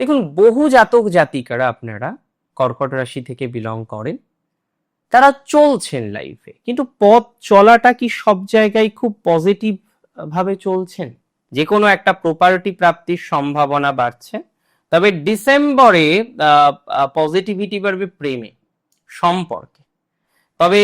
দেখুন, বহু জাতক জাতিকারা আপনারা কর্কট রাশি থেকে বিলং করেন। তারা চলছেন লাইফে কিন্তু পথ চলাটা কি সব জায়গায় খুব পজিটিভ ভাবে চলছেন? যে কোনো একটা প্রপার্টি প্রাপ্তির সম্ভাবনা বাড়ছে। তবে ডিসেম্বরে পজিটিভিটি বাড়বে প্রেমে, সম্পর্কে। তবে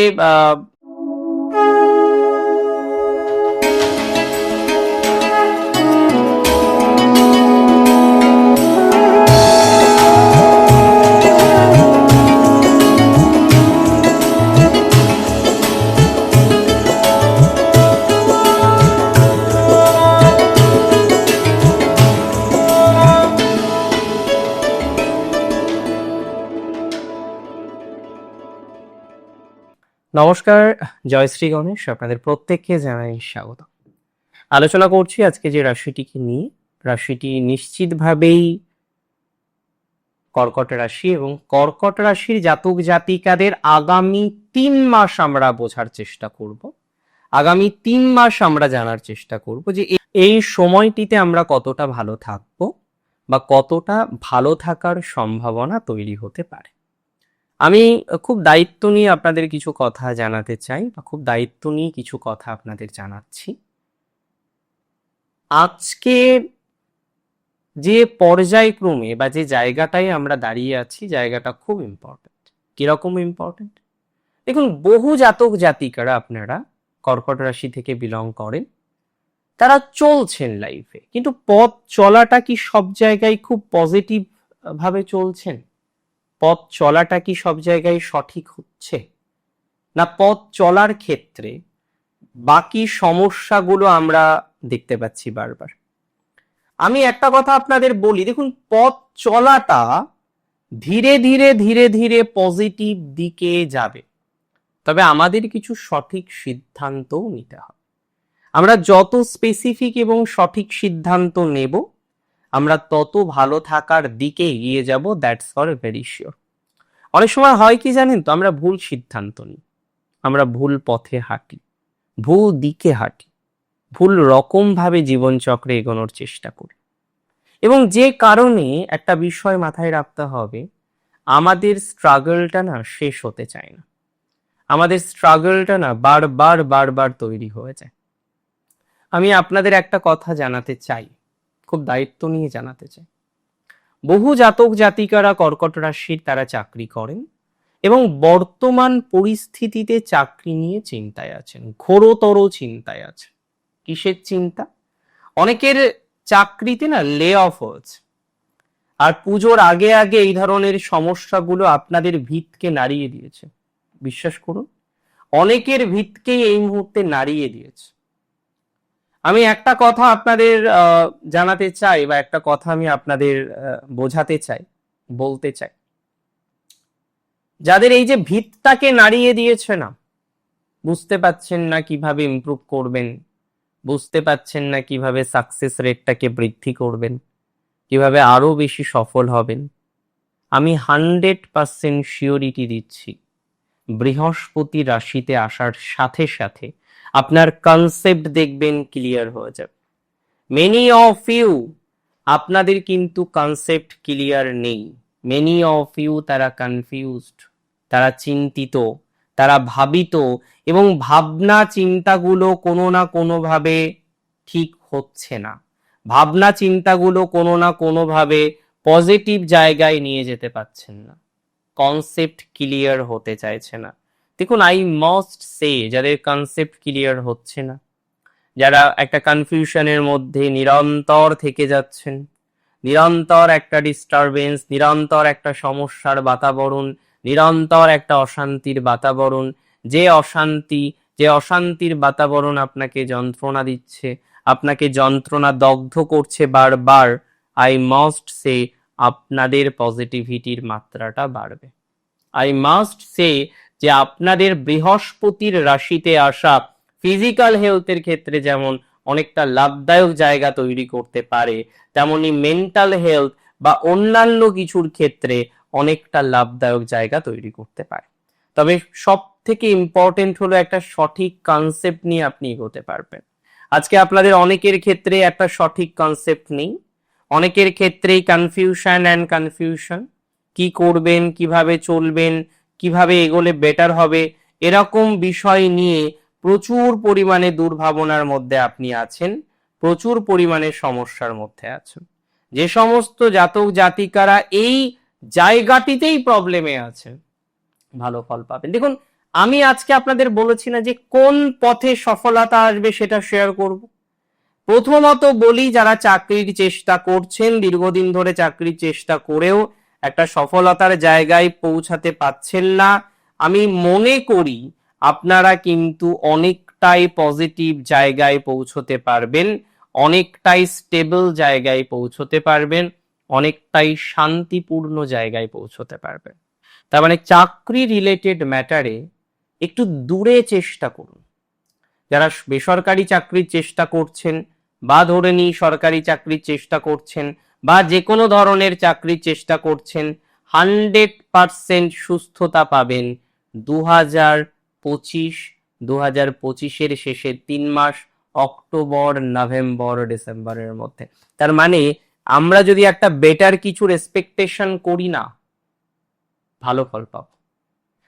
নমস্কার জয়শ্রী গণেশ, আপনাদের প্রত্যেককে জানাই স্বাগত। আলোচনা করছি আজকে যে রাশিটিকে নিয়ে। রাশিটি নিশ্চিতভাবেই কর্কট রাশি এবং কর্কট রাশির জাতক জাতিকাদের আগামী তিন মাস আমরা বোঝার চেষ্টা করব। আগামী তিন মাস আমরা জানার চেষ্টা করব যে এই সময়টিতে আমরা কতটা ভালো থাকব বা কতটা ভালো থাকার সম্ভাবনা তৈরি হতে পারে। আমি খুব দায়িত্ব নিয়ে আপনাদের কিছু কথা জানাতে চাই বা খুব দায়িত্ব নিয়ে কিছু কথা আপনাদের জানাচ্ছি। আজকে যে পর্যায়ক্রমে বা যে জায়গাটায় আমরা দাঁড়িয়ে আছি, জায়গাটা খুব ইম্পর্ট্যান্ট কীরকম ইম্পর্ট্যান্ট দেখুন, বহু জাতক জাতিকারা আপনারা কর্কট রাশি থেকে বিলং করেন। তারা চলছেন লাইফে কিন্তু পথ চলাটা কি সব জায়গায় খুব পজিটিভ ভাবে চলছেন? পথ চলাটা কি সব জায়গায় সঠিক হচ্ছে? না, পথ চলার ক্ষেত্রে বাকি সমস্যাগুলো আমরা দেখতে পাচ্ছি বারবার। আমি একটা কথা আপনাদের বলি, দেখুন, পথ চলাটা ধীরে ধীরে ধীরে ধীরে পজিটিভ দিকে যাবে। তবে আমাদের কিছু সঠিক সিদ্ধান্তও নিতে হবে। আমরা যত স্পেসিফিক এবং সঠিক সিদ্ধান্ত নেব আমরা তত ভালো থাকার দিকে এগিয়ে যাব দ্যাটস ফর ভেরি শিওর অনেক সময় হয় কি জানেন তো, আমরা ভুল সিদ্ধান্ত নিই, আমরা ভুল পথে হাঁটি, ভুল দিকে হাঁটি, ভুল রকম ভাবে জীবনচক্রে এগোনোর চেষ্টা করি। এবং যে কারণে একটা বিষয় মাথায় রাখতে হবে, আমাদের স্ট্রাগলটা না শেষ হতে চায় না। আমাদের স্ট্রাগলটা না বারবার বারবার তৈরি হয়ে যায়। আমি আপনাদের একটা কথা জানাতে চাই। খুব দায়িত্ব নিয়ে জানাতে চাই বহু জাতক জাতিকারা কর্কট রাশির তারা চাকরি করেন এবং বর্তমান পরিস্থিতিতে চাকরি নিয়ে চিন্তায় আছেন, ঘোরতর চিন্তায় আছেন। কিসের চিন্তা? অনেকের চাকরিতে না লে অফ হয়েছে। আর পুজোর আগে আগে এই ধরনের সমস্যাগুলো আপনাদের ভিতকে নাড়িয়ে দিয়েছে। বিশ্বাস করুন, অনেকের ভিতকেই এই মুহূর্তে নাড়িয়ে দিয়েছে। আমি একটা কথা আপনাদের জানাতে চাই বা একটা কথা আমি আপনাদের বোঝাতে চাই, বলতে চাই। যাদের এই যে ভিতটাকে নাড়িয়ে দিয়েছে না, বুঝতে পাচ্ছেন না কীভাবে ইমপ্রুভ করবেন, বুঝতে পাচ্ছেন না কীভাবে সাকসেস রেটটাকে বৃদ্ধি করবেন, কীভাবে আরও বেশি সফল হবেন, আমি হান্ড্রেড পার্সেন্ট শিওরিটি দিচ্ছি, বৃহস্পতি রাশিতে আসার সাথে সাথে আপনার কনসেপ্ট দেখবেন ক্লিয়ার হয়ে যাবে। মেনি অফ ইউ আপনাদের কিন্তু কনসেপ্ট ক্লিয়ার নেই। মেনি অফ ইউ তারা কনফিউজড তারা চিন্তিত, তারা ভাবিত এবং ভাবনা চিন্তাগুলো কোনো না কোনোভাবে ঠিক হচ্ছে না। ভাবনা চিন্তাগুলো কোনো না কোনোভাবে পজিটিভ জায়গায় নিয়ে যেতে পারছেন না। কনসেপ্ট ক্লিয়ার হতে চাইছে না। দেখুন আই মাস্ট সে যাদের কনসেপ্ট ক্লিয়ার হচ্ছে না, যারা একটা কনফিউশনের মধ্যে নিরন্তর থেকে যাচ্ছেন, নিরন্তর একটা ডিস্টারবেন্স নিরন্তর একটা সমস্যার বাতাবরণ, নিরন্তর একটা অশান্তির বাতাবরণ, যে অশান্তি, যে অশান্তির বাতাবরণ আপনাকে যন্ত্রণা দিচ্ছে, আপনাকে যন্ত্রণা দগ্ধ করছে বারবার আই মাস্ট সে আপনাদের পজিটিভিটির মাত্রাটা বাড়বে। আই মাস্ট সে যে আপনাদের বৃহস্পতির রাশিতে আসা ফিজিক্যাল হেলথের ক্ষেত্রে যেমন অনেকটা লাভদায়ক জায়গা তৈরি করতে পারে, তেমনি মেন্টাল হেলথ বা অন্যান্য কিছুর ক্ষেত্রে অনেকটা লাভদায়ক জায়গা তৈরি করতে পারে। তবে সব থেকে ইম্পর্টেন্ট হলো একটা সঠিক কনসেপ্ট নিয়ে আপনি এগোতে পারবেন। আজকে আপনাদের অনেকের ক্ষেত্রে একটা সঠিক কনসেপ্ট নেই। অনেকের ক্ষেত্রেই কনফিউশন অ্যান্ড কনফিউশন কি করবেন, কীভাবে চলবেন কীভাবে এগোলে বেটার হবে, এরকম বিষয় নিয়ে প্রচুর পরিমাণে দুর্ভাবনার মধ্যে আপনি আছেন, প্রচুর পরিমাণে সমস্যার মধ্যে আছেন। যে সমস্ত জাতক জাতিকারা এই জায়গাটিতেই প্রবলেমে আছেন, ভালো ফল পাবেন। দেখুন, আমি আজকে আপনাদের বলেছি না যে কোন পথে সফলতা আসবে সেটা শেয়ার করব। প্রথমত বলি, যারা চাকরির চেষ্টা করছেন, দীর্ঘদিন ধরে চাকরির চেষ্টা করেও একটা সফলতার জায়গায় পৌঁছাতে পাচ্ছেন না। আমি মনে করি আপনারা কিন্তু অনেকটাই পজিটিভ জায়গায় পৌঁছতে পারবেন, অনেকটাই স্টেবল জায়গায় পৌঁছতে পারবেন, অনেকটাই শান্তিপূর্ণ জায়গায় পৌঁছতে পারবেন। তার মানে চাকরি রিলেটেড ম্যাটারে একটু দূরে চেষ্টা করুন। যারা বেসরকারি চাকরির চেষ্টা করছেন বা ধরে নিই সরকারি চাকরির চেষ্টা করছেন বা যে কোনো ধরনের চাকরির চেষ্টা করছেন, হান্ড্রেড পারসেন্ট সুস্থতা পাবেন। দু হাজার পঁচিশ দু হাজার পঁচিশের শেষের তিন মাস, অক্টোবর, নভেম্বর, ডিসেম্বরের মধ্যে। তার মানে আমরা যদি একটা বেটার কিছুর এক্সপেকটেশন করি না, ভালো ফল পাবো।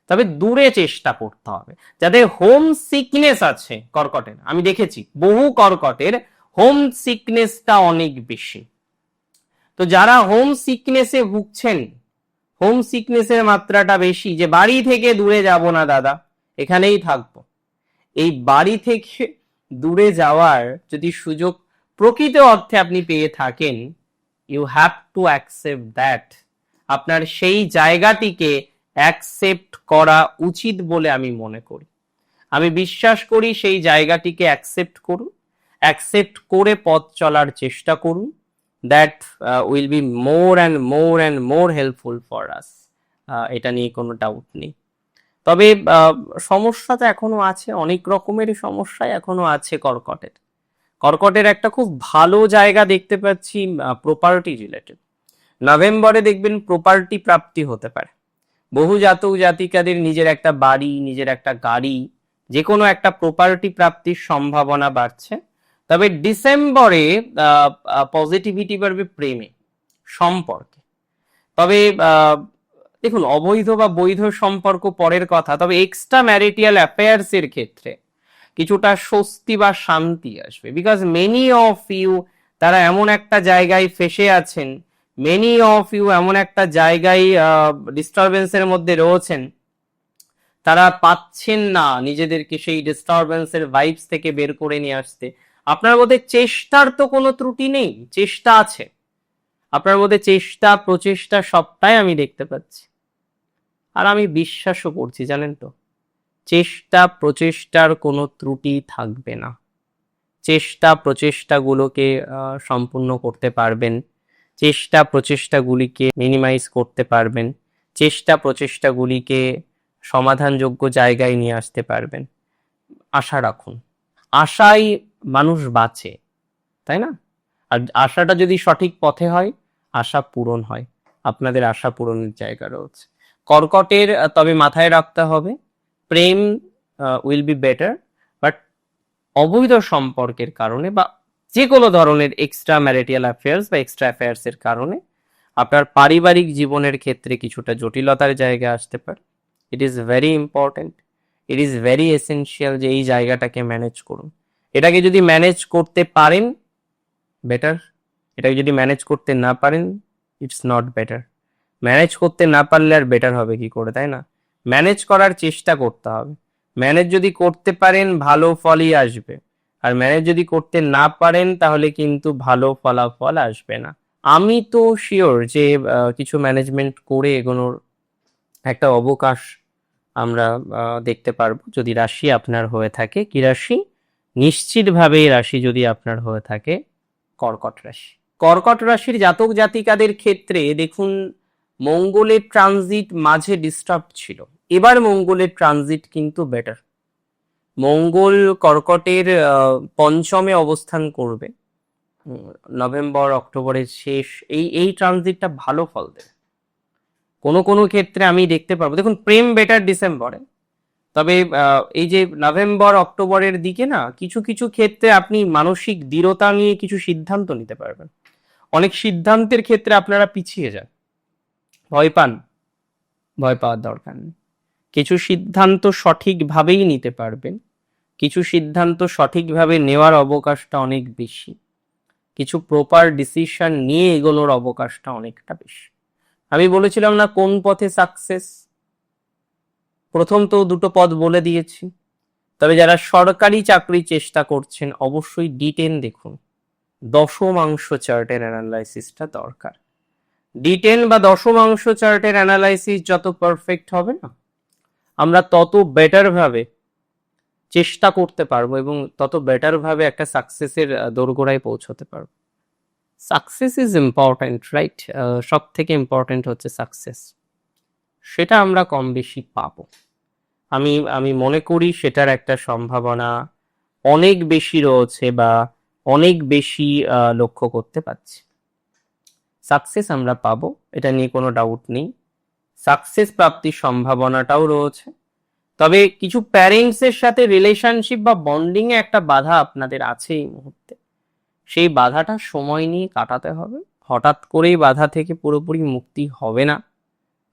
তবে দূরে চেষ্টা করতে হবে। যাদের হোম সিকনেস আছে, কর্কটের, আমি দেখেছি, বহু কর্কটের হোম সিকনেসটা অনেক বেশি। তো যারা হোম সিকনেসে ভুগছেন হোম সিকনেসের মাত্রাটা বেশি, যে বাড়ি থেকে দূরে যাব না দাদা, এখানেই থাকব। এই বাড়ি থেকে দূরে যাওয়ার যদি সুযোগ প্রকৃত অর্থে আপনি পেয়ে থাকেন you have to accept that আপনার সেই জায়গাটিকে অ্যাকসেপ্ট করা উচিত বলে আমি মনে করি। আমি বিশ্বাস করি সেই জায়গাটিকে অ্যাকসেপ্ট করুন অ্যাকসেপ্ট করে পথ চলার চেষ্টা করুন। That will be more and more and more helpful for us এটা নিয়ে কোনো ডাউট নেই। তবে সমস্যা তো এখনও আছে, অনেক রকমের সমস্যাই এখনও আছে কর্কটের। কর্কটের একটা খুব ভালো জায়গা দেখতে পাচ্ছি প্রপার্টি রিলেটেড নভেম্বরে দেখবেন প্রপার্টি প্রাপ্তি হতে পারে। বহু জাতক জাতিকাদের নিজের একটা বাড়ি, নিজের একটা গাড়ি যে কোনো একটা প্রপার্টি প্রাপ্তির সম্ভাবনা বাড়ছে। তবে ডিসেম্বরে পজিটিভিটি বাড়বে প্রেমে, সম্পর্কে। তবে দেখুন, অবৈধ বা বৈধ সম্পর্ক পরের কথা, তবে এক্সট্রা ম্যারিটিয়াল অ্যাফেয়ার্স এর ক্ষেত্রে কিছুটা স্বস্তি বা শান্তি আসবে। বিকজ মেনি অফ ইউ তারা এমন একটা জায়গায় ফেসে আছেন মেনি অফ ইউ এমন একটা জায়গায় ডিস্টারবেন্সের মধ্যে রয়েছেন, তারা পাচ্ছেন না নিজেদেরকে সেই ডিস্টারবেন্সের ভাইবস থেকে বের করে নিয়ে আসতে। আপনার মধ্যে চেষ্টার তো কোনো ত্রুটি নেই, চেষ্টা আছে। আপনার মধ্যে চেষ্টা, প্রচেষ্টা সবটাই আমি দেখতে পাচ্ছি। আর আমি বিশ্বাসও করছি, জানেন তো? চেষ্টা, প্রচেষ্টার কোনো ত্রুটি থাকবে না। চেষ্টা, প্রচেষ্টাগুলোকে সম্পূর্ণ করতে পারবেন। চেষ্টা, প্রচেষ্টাগুলিকে মিনিমাইজ করতে পারবেন। চেষ্টা, প্রচেষ্টাগুলিকে সমাধানযোগ্য জায়গায় নিয়ে আসতে পারবেন। আশা রাখুন। আশাই মানুষ বাঁচে, তাই না? আর আশাটা যদি সঠিক পথে হয়, আশা পূরণ হয়। আপনাদের আশা পূরণের জায়গা রয়েছে। কর্কটের তবে মাথায় রাখতে হবে, প্রেম উইল বি বেটার বাট অবৈধ সম্পর্কের কারণে বা যে কোনো ধরনের এক্সট্রা ম্যারিটিয়াল অ্যাফেয়ার্স বা এক্সট্রা অ্যাফেয়ার্স এর কারণে আপনার পারিবারিক জীবনের ক্ষেত্রে কিছুটা জটিলতার জায়গা আসতে পারে। It is very important it is very essential যে এই জায়গাটাকে ম্যানেজ করুন। এটাকে যদি ম্যানেজ করতে পারেন বেটার এটাকে যদি ম্যানেজ করতে না পারেন ইটস নট বেটার ম্যানেজ করতে না পারলে আর বেটার হবে কি করে, তাই না? ম্যানেজ করার চেষ্টা করতে হবে। ম্যানেজ যদি করতে পারেন, ভালো ফলই আসবে। আর ম্যানেজ যদি করতে না পারেন, তাহলে কিন্তু ভালো ফলাফল আসবে না। আমি তো শিওর যে কিছু ম্যানেজমেন্ট করে এগোনোর একটা অবকাশ আমরা দেখতে পারব। যদি রাশি আপনার হয়ে থাকে, কি রাশি? নিশ্চিতভাবে এই রাশি যদি আপনার হয়ে থাকে কর্কট রাশি। কর্কট রাশির জাতক জাতিকাদের ক্ষেত্রে দেখুন, মঙ্গলের ট্রানজিট মাঝে ডিস্টার্ব ছিল। এবার মঙ্গলের ট্রানজিট কিন্তু বেটার মঙ্গল কর্কটের পঞ্চমে অবস্থান করবে। নভেম্বর, অক্টোবরের শেষ। এই এই ট্রানজিটটা ভালো ফল দেবে। কোনো কোনো ক্ষেত্রে আমি দেখতে পারব। দেখুন, প্রেম বেটার ডিসেম্বরে। তবে এই যে নভেম্বর, অক্টোবরের দিকে না, কিছু কিছু ক্ষেত্রে আপনি মানসিক দৃঢ়তা নিয়ে কিছু সিদ্ধান্ত নিতে পারবেন। অনেক সিদ্ধান্তের ক্ষেত্রে আপনারা পিছিয়ে যান। ভয় পান। ভয় পাওয়ার দরকার নেই। কিছু সিদ্ধান্ত সঠিকভাবেই নিতে পারবেন। কিছু সিদ্ধান্ত সঠিকভাবে নেওয়ার অবকাশটা অনেক বেশি। কিছু প্রপার ডিসিশন নিয়ে এগোনোর অবকাশটা অনেকটা বেশি। আমি বলেছিলাম না কোন পথে সাকসেস প্রথম তো দুটো পদ বলে দিয়েছি। তবে যারা সরকারি চাকরি চেষ্টা করছেন, অবশ্যই ডিটেন দেখুন। দশমাংশ চার্টের অ্যানালাইসিসটা দরকার। ডিটেন বা দশমাংশ চার্টের অ্যানালাইসিস যত পারফেক্ট হবে না, আমরা তত বেটার ভাবে চেষ্টা করতে পারব এবং তত বেটার ভাবে একটা সাকসেসের দোরগোড়ায় পৌঁছতে পারব। সাকসেস ইজ ইম্পর্ট্যান্ট রাইট সব থেকে ইম্পর্ট্যান্ট হচ্ছে সাকসেস সেটা আমরা কম বেশি পাবো। আমি আমি মনে করি সেটার একটা সম্ভাবনা অনেক বেশি রয়েছে বা অনেক বেশি লক্ষ্য করতে পারছি। সাকসেস আমরা পাবো, এটা নিয়ে কোনো ডাউট নেই। সাকসেস প্রাপ্তির সম্ভাবনাটাও রয়েছে। তবে কিছু প্যারেন্টস এর সাথে রিলেশনশিপ বা বন্ডিং এ একটা বাধা আপনাদের আছে এই মুহূর্তে। সেই বাধাটা সময় নিয়ে কাটাতে হবে। হঠাৎ করেই বাধা থেকে পুরোপুরি মুক্তি হবে না।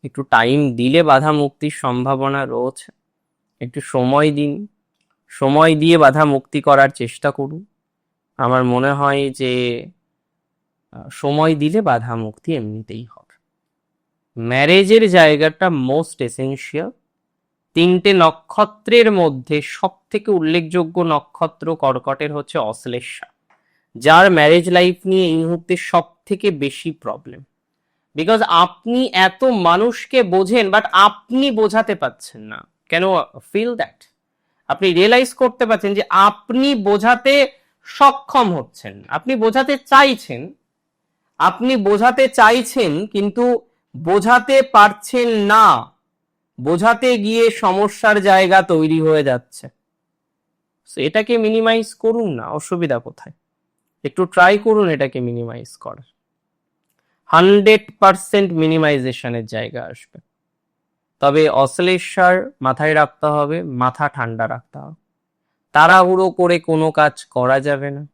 একটু টাইম দিলে বাধা মুক্তির সম্ভাবনা রয়েছে। একটু সময় দিন। সময় দিয়ে বাধা মুক্তি করার চেষ্টা করুন। আমার মনে হয় যে সময় দিলে বাধা মুক্তি এমনিতেই হবে। ম্যারেজের জায়গাটা মোস্ট এসেনশিয়াল। তিনটে নক্ষত্রের মধ্যে সব থেকে উল্লেখযোগ্য নক্ষত্র কর্কটের হচ্ছে অশ্লেষা। যার ম্যারেজ লাইফ নিয়ে এই মুহূর্তে সব থেকে বেশি প্রবলেম। বিকজ আপনি এত মানুষকে বোঝেন, বাট আপনি বোঝাতে পারছেন না। কেন ফিল দ্যাট আপনি রিয়েলাইজ করতে পারছেন যে আপনি বোঝাতে সক্ষম হচ্ছেন। আপনি বোঝাতে চাইছেন। আপনি বোঝাতে চাইছেন, কিন্তু বোঝাতে পারছেন না। বোঝাতে গিয়ে সমস্যার জায়গা তৈরি হয়ে যাচ্ছে। এটাকে মিনিমাইজ করুন না, অসুবিধা কোথায়? একটু ট্রাই করুন এটাকে মিনিমাইজ করার। হান্ড্রেড পার্সেন্ট মিনিমাইজেশনের জায়গা আসবে। তবে অশ্লেষার মাথায় রাখতে হবে মাথা ঠান্ডা রাখতে হবে। তাড়াহুড়ো করে কোনো কাজ করা যাবে না।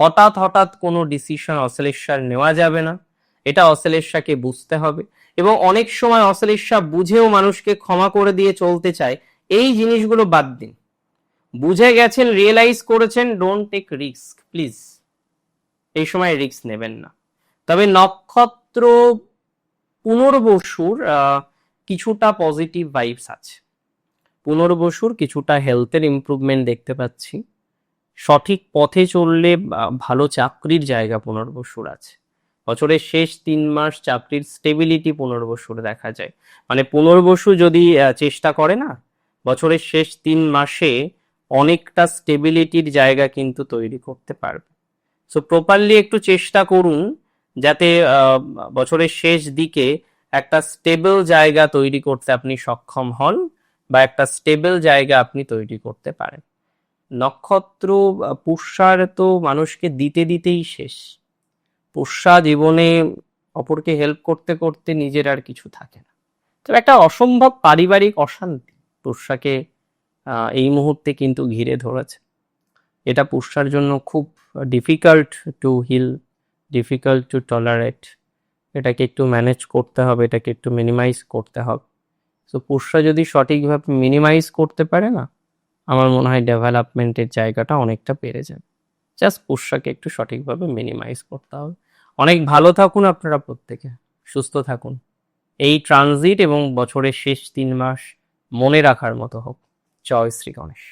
হঠাৎ হঠাৎ কোনো ডিসিশন অশ্লেষার নেওয়া যাবে না। এটা অশ্লেষাকে বুঝতে হবে এবং অনেক সময় অশ্লেষা বুঝেও মানুষকে ক্ষমা করে দিয়ে চলতে চায়। এই জিনিসগুলো বাদ দিন। বুঝে গেছেন রিয়েলাইজ করেছেন ডোন্ট টেক রিস্ক প্লিজ এই সময় রিস্ক নেবেন না। তবে নক্ষত্র পুনর্বসুর আহ, কিছুটা পজিটিভ ভাইবস আছে। পুনর্বসুর কিছুটা হেলথের ইমপ্রুভমেন্ট দেখতে পাচ্ছি। সঠিক পথে চললে ভালো চাকরির জায়গা পুনর্বসুর আছে। বছরের শেষ তিন মাস চাকরির স্টেবিলিটি পুনর্বসুর দেখা যায়। মানে পুনর্বসু যদি চেষ্টা করে না, বছরের শেষ তিন মাসে অনেকটা স্টেবিলিটির জায়গা কিন্তু তৈরি করতে পারবে। সো প্রপারলি একটু চেষ্টা করুন যাতে বছরের শেষ দিকে একটা স্টেবল জায়গা তৈরি করতে আপনি সক্ষম হন বা একটা স্টেবল জায়গা আপনি তৈরি করতে পারেন। নক্ষত্র পুষ্যার তো মানুষকে দিতে দিতেই শেষ। পুষ্যা জীবনে অপরকে হেল্প করতে করতে নিজের আর কিছু থাকে না। তবে একটা অসম্ভব পারিবারিক অশান্তি পুষ্যাকে এই মুহূর্তে কিন্তু ঘিরে ধরেছে। এটা পুষ্যার জন্য খুব difficult to heal difficult to tolerate এটাকে একটু ম্যানেজ করতে হবে, এটাকে একটু মিনিমাইজ করতে হবে। সো পুষ্যা যদি সঠিকভাবে মিনিমাইজ করতে পারে না, আমার মনে হয় ডেভেলপমেন্টের জায়গাটা অনেকটা বেড়ে যাবে। জাস্ট পুষ্যাকে একটু সঠিকভাবে মিনিমাইজ করতে হবে। অনেক ভালো থাকুন আপনারা প্রত্যেকে। সুস্থ থাকুন। এই ট্রানজিট এবং বছরের শেষ তিন মাস মনে রাখার মতো হোক। জয় শ্রী গণেশ।